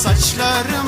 saçları